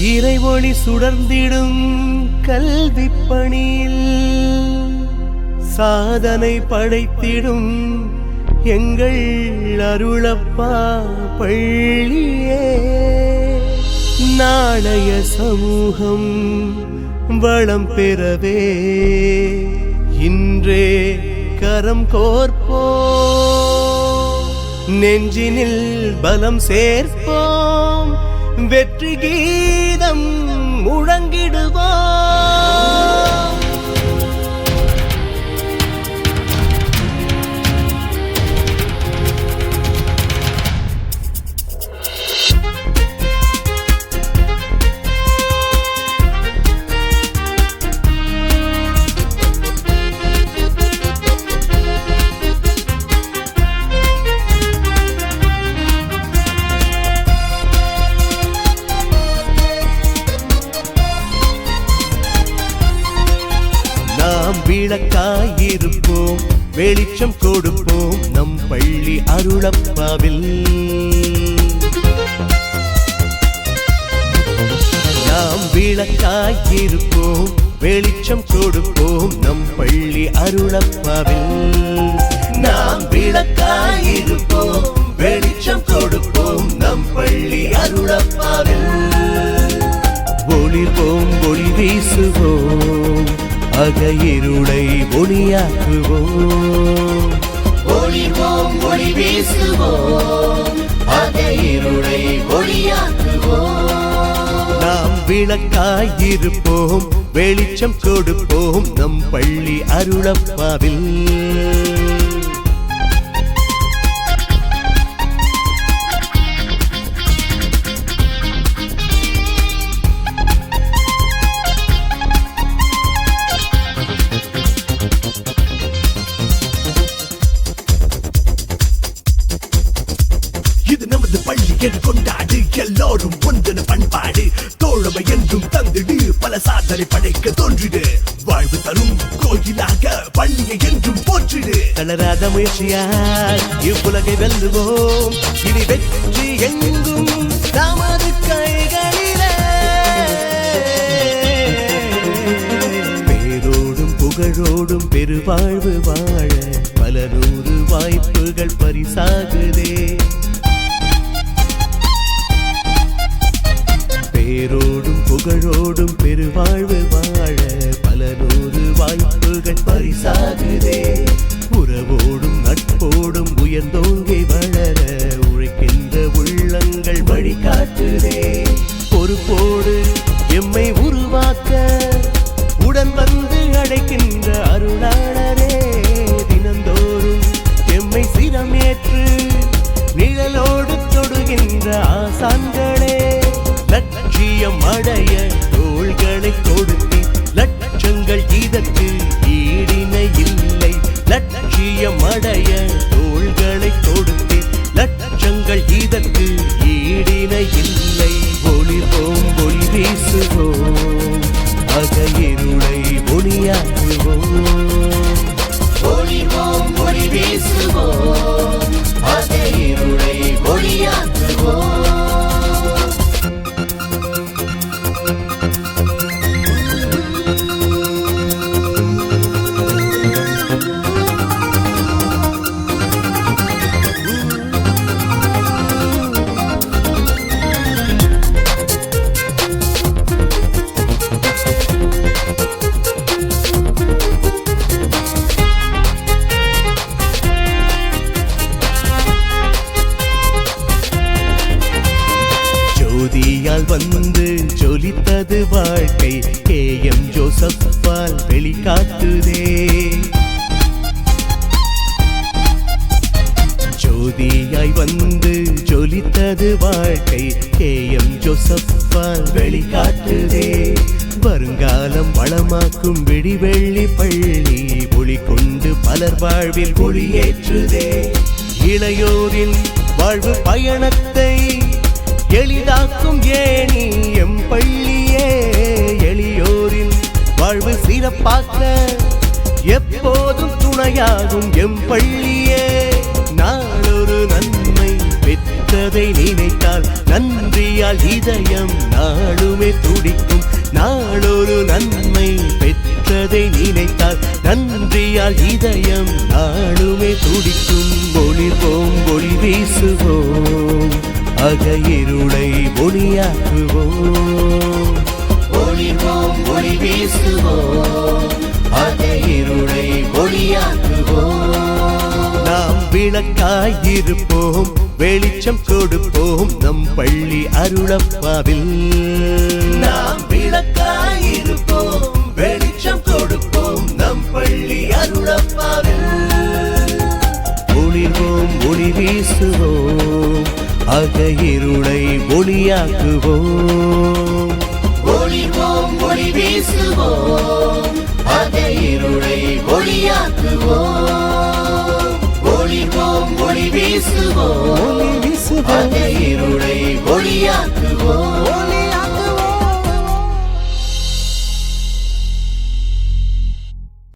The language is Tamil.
இறைவொளி சுடர்ந்திடும் கல்வி பணியில் சாதனை படைத்திடும் எங்கள் அருளப்பா பள்ளியே. நாளைய சமூகம் வளம் பெறவே இன்றே கரம் கோர்ப்போ. நெஞ்சினில் பலம் சேர்ப்போம். வெற்றி கீ முழங்கிடுவோம் விளக்காயிருப்போம். வெளிச்சம் கொடுப்போம் நம் பள்ளி அருளப்பாவில். நாம் விளக்காயிருப்போம். வெளிச்சம் கொடுப்போம் நம் பள்ளி அருளப்பாவில். நாம் விளக்காயிருப்போம். வெளிச்சம் கொடுப்போம் நம் பள்ளி அருளப்பாவில். ஒளிர்வோம் ஒளி வீசுவோம். அக இருளை ஒளியாக்குவோம். ஒளிர்வோம் ஒளி வீசுவோம். அக இருளை ஒளியாக்குவோம். நாம் விளக்காயிருப்போம் வெளிச்சம் கொடுப்போம் நம் பள்ளி அருளப்பாவில். என கொண்டாடு எல்லோரும் ஒன்றன பண்பாடு. தோழமை என்றும் தந்திடு. பல சாதனை படைக்க தோன்றிடு. வாழ்வு தரும் கோயிலாக பள்ளியை என்றும் போற்றிடு. தளராத முயற்சியால் இவ்வுலகை வெல்லுவோம். இனி வெற்றி எங்கும் நமது கைகளிலே. பேரோடும் புகழோடும் பெருவாழ்வு வாழ பல நூறு வாய்ப்புகள் பரிசாகுதே புகழோடும் பெருவாழ்வு வாழ பல நூறு வாய்ப்புகள் பரிசாகுதே. உறவோடும் நட்போடும் உயர்ந்தோங்கி வாழ ஒளியாக்குவோம் ஒளிர்வோம் ஒளி வீசுவோம். வாழ்க்கை கே எம் ஜோசப்பால் வெளிக்காட்டுதே. ஜோதியாய் வந்து ஜொலித்தது வாழ்க்கை கே எம் ஜோசப்பால் வெளிக்காட்டுதே. வருங்காலம் வளமாக்கும் விடிவெள்ளி பள்ளி ஒளி கொண்டு பலர் வாழ்வில் ஒளியேற்றுதே. இளையோரின் வாழ்வு பயணத்தை எளிதாக்கும் ஏனி எம் பள்ளி எளியோரின் வாழ்வு சிறப்பாக்க எப்போதும் துணையாகும் எம் பள்ளியே. நாளொரு நன்மை பெற்றதை நினைத்தால் நன்றியால் இதயம் நாளுமே துடிக்கும். நாளொரு நன்மை பெற்றதை நினைத்தால் நன்றியால் இதயம் நாளுமே துடிக்கும். ஒளிர்வோம் ஒளி வீசுவோம். அக இருளை ஒளியாக்குவோம். ஒளி வீசுவோம் அக இருளை ஒளியாக்குவோம் நாம் விளக்காயிருப்போம் வெளிச்சம் கொடுப்போம் நம் பள்ளி அருளப்பாவில். நாம் விளக்காயிருப்போம் வெளிச்சம் கொடுப்போம் நம் பள்ளி அருளப்பாவில். ஒளிர்வோம் ஒளி வீசுவோம் அக இருளை ஒளியாக்குவோம். ஒளிர்வோம் ஒளி வீசுவோம் அதை இருளை ஒளியாக்குவோம்